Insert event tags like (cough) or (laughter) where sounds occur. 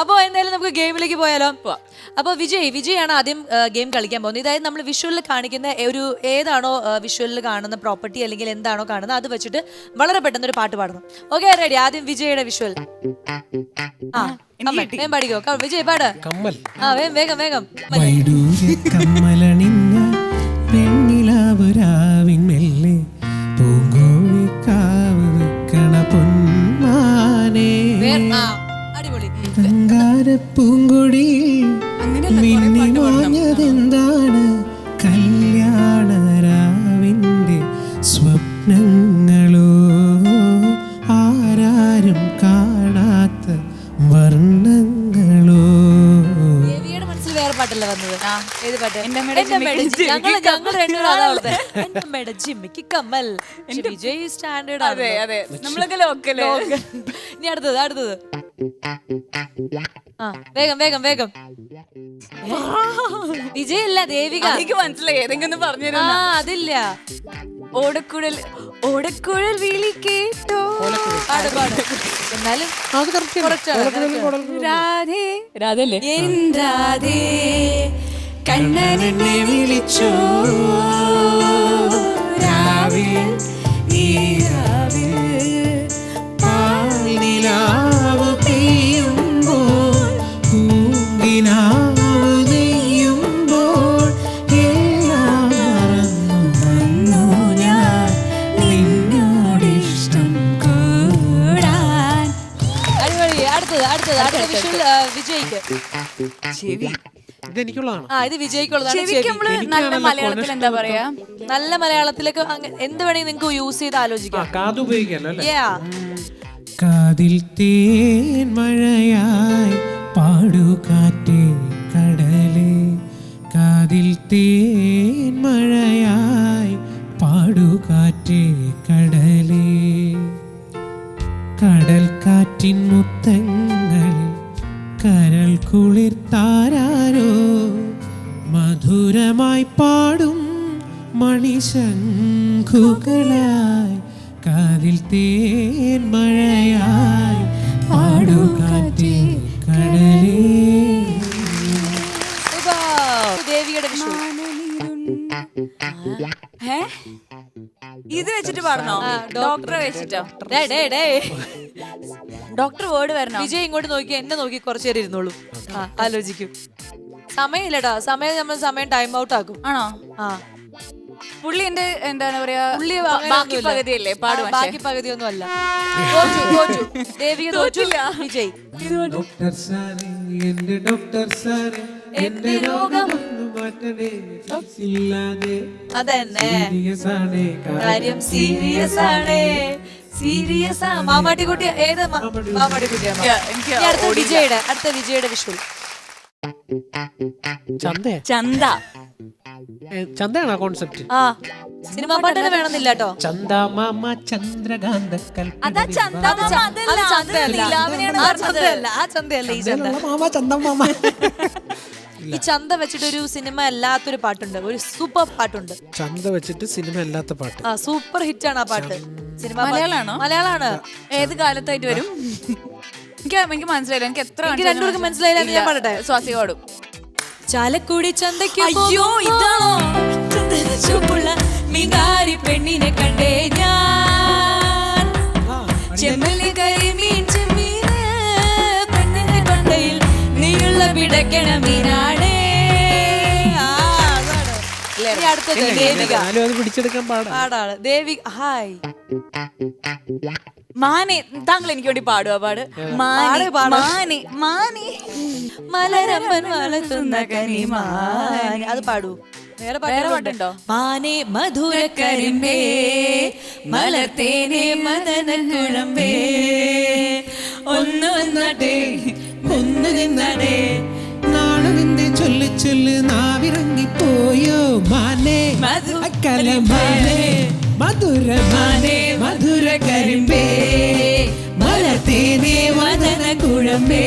അപ്പോ എന്തായാലും നമുക്ക് ഗെയിമിലേക്ക് പോയാലോ? അപ്പോൾ വിജയ് വിജയാണ് ആദ്യം ഗെയിം കളിക്കാൻ പോകുന്നത്. ഇതായത് നമ്മൾ വിഷ്വലിൽ കാണിക്കുന്ന ഒരു ഏതാണോ വിഷ്വലിൽ കാണുന്ന പ്രോപ്പർട്ടി അല്ലെങ്കിൽ എന്താണോ കാണുന്നത് അത് വെച്ചിട്ട് വളരെ പെട്ടെന്ന് ഒരു പാട്ട് പാടണം ഓക്കെ റെഡി ആദ്യം വിജയുടെ വിഷ്വൽ. ആ വേഗം പാടിക്കോ. വിജയ് പാട്. കമ്മൽ. ആ വേഗം വേഗം വേഗം. വൈഡൂര്യ കമ്മലണിഞ്ഞ പെണ്ണിലാവുരാവിൻ മെല്ലെ പൂങ്കോഴിക്കാവ് വെക്കണ പൊന്മാനേ. പൂങ്കൊടിയിൽ മിന്നി മാഞ്ഞതെന്താണ് കല്യാണരാവിന്റെ സ്വപ്നങ്ങളോ? ആരാരും കാണാത്ത വർണങ്ങളോ? ദേവിയുടെ മനസ്സിൽ വേറെ പാട്ടല്ല വന്നത്? ഏത് പാട്ട്? എന്റെ ജിമ്മിക്ക് കമ്മൽ. വിജയ് സ്റ്റാൻഡേർഡ് അതെ അതെ. നമ്മളൊക്കെ ലോക്കൽ ഇനി അടുത്തത് അടുത്തത്. ആ വേഗം വേഗം വേഗം. വിജയല്ല ദേവിക. എനിക്ക് മനസ്സിലായി. ഏതെങ്കിലും പറഞ്ഞു ആ അതില്ല. ഓടക്കുഴൽ ഓടക്കുഴൽ വിളി കേട്ടോ. പാട് പാട്. എന്നാലും ആണ്. രാധേ. രാധല്ലേ രാധേ. വിളിച്ചോ. രാവിൽ ഈ അടുത്തത് അടുത്തത് അടുത്ത വിഷ്വൽ വിജയ്ക്ക്. ചെവി. ഇതെനിക്കുള്ളതാണ്. ആ ഇത് വിജയ്ക്കുള്ളതാണ് ചെവിക്ക് ചെവി. നമ്മൾ നല്ല മലയാളത്തിൽ എന്താ പറയാ? നല്ല മലയാളത്തിലേക്ക് അങ്ങ- എന്ത് വേണമെങ്കിൽ നിങ്ങൾക്ക് യൂസ് ചെയ്ത് ആ ആലോചിക്കാം കാത് ഉപയോഗിക്കല്ലോ അല്ലേ? Yeah. കാതിൽ തേൻ മഴയായി പാടു കാറ്റേ കടലേ കാതിൽ തേൻ മഴയായി കടൽ കാറ്റിൻ മുത്തങ്ങളിൽ കരൾ കുളിർ താരാരോ? മധുരമായി പാടും മണിശങ്കുകളായി കാതിൽ തേൻ മഴയായി. പാടു കാറ്റേ കടലേ വെച്ചിട്ട് പറഞ്ഞോ? ഡോക്ടറെ വെച്ചിട്ടോ? Day day day. Doctor word വരണോ? വിജയ് ഇങ്ങോട്ട് നോക്കി എന്നെ നോക്കി കുറച്ചു നേരം ഇരുന്നോളൂ. ആ ആലോചിക്കും. സമയമില്ലടാ സമയം നമ്മൾ സമയം ടൈം ഔട്ട് ആക്കും. ആണോ? ആ. പുള്ളി എന്റെ എന്താണ് പറയാ പുള്ളി അങ്ങനെ ബാക്കി ഒന്നുമില്ല. പകുതിയല്ലേ ആ, പാടും ബാക്കി പകുതിയൊന്നും അല്ല (laughs) തോറ്റു. തോറ്റു ദേവിക തോറ്റു വിജയ്. ഡോക്ടർ സാറേ എന്റെ ഡോക്ടർ സാറേ എന്റെ രോഗം മാറ്റണേ ഇല്ലാതെ അതന്നെ. സീരിയസ് ആണേ കാര്യം സീരിയസ് ആണ്. സീരിയസ് ആ. മാമാട്ടിക്കുട്ടി ഏത് മാമാട്ടിക്കുട്ടിയാണ് അടുത്ത വിജയുടെ അടുത്ത വിജയുടെ വിഷു ചന്ത. ചന്ത. ചന്തയാണോ കോൺസെപ്റ്റ് ആ. സിനിമാ പാട്ടിന് വേണമെന്നില്ല കേട്ടോ. ചന്ത മാമ ചന്ദ്രകാന്ത അതാ ചന്ത അത് ച- ചന്തയല്ല. ആ ചന്തയല്ല ആ ചന്തയല്ല ഈ ചന്ത മാമ ചന്ത മാമ. (laughs) ഈ ചന്ത വെച്ചിട്ട് ഒരു സിനിമ അല്ലാത്തൊരു പാട്ടുണ്ട്. ഒരു സൂപ്പർ പാട്ടുണ്ട്. ചന്ത വെച്ചിട്ട് സിനിമ അല്ലാത്ത പാട്ട്. ആ സൂപ്പർ ഹിറ്റ് ആണ് ആ പാട്ട്. സിനിമ മലയാളാണോ? മലയാളാണ്. ഏത് കാലത്തായിട്ട് വരും? എനിക്ക് എനിക്ക് മനസ്സിലായില്ല. എനിക്ക് എത്ര എനിക്ക് രണ്ടുപേർക്കും മനസ്സിലായില്ല എന്ന് ഞാൻ പാടട്ടെ? സ്വാസി പാടും ചാലക്കുടി ചന്തയ്ക്ക് അയ്യോ, ഇതാണോ? ചന്ദന ചുവപ്പുള്ള പെണ്ണിനെ കണ്ടേ ഞാൻ. ചെമ്മല്ലി കരിമീൻ ചെമ്മീന് പെണ്ണിന്റെ കൊണ്ടയിൽ നീയുള്ള പിടക്കണ മീനാടേ ഇനി അടുത്തത് ദേവിക. എന്നാലും അത് പിടിച്ചെടുക്കാൻ പാടാ. പാടാണ്. ദേവിക ഹായ്. മാനെ താങ്കൾ എനിക്ക് വേണ്ടി പാടുക പാട്. മാനെ. മാനെ മാനെ. മലരമ്പൻ വളർത്തുന്ന മാനെ. അത് പാടൂ. വേറെ വേറെ പാട്ടുണ്ടോ? മാനെ മധുര കരിമ്പേ. മലത്തേനെ മദന കുഴമ്പേ. ഒന്ന് വന്നടേ ഒന്ന് നിന്നടേ. നാളെ നിന്നെ ചൊല്ലി ചൊല്ല് നാവിറങ്ങിപ്പോയോ മാനേ മധു- അക്കല മാനേ മധുര മാനേ മധുര കരിമ്പേ മലർത്തേനേ മദന കുഴമ്പേ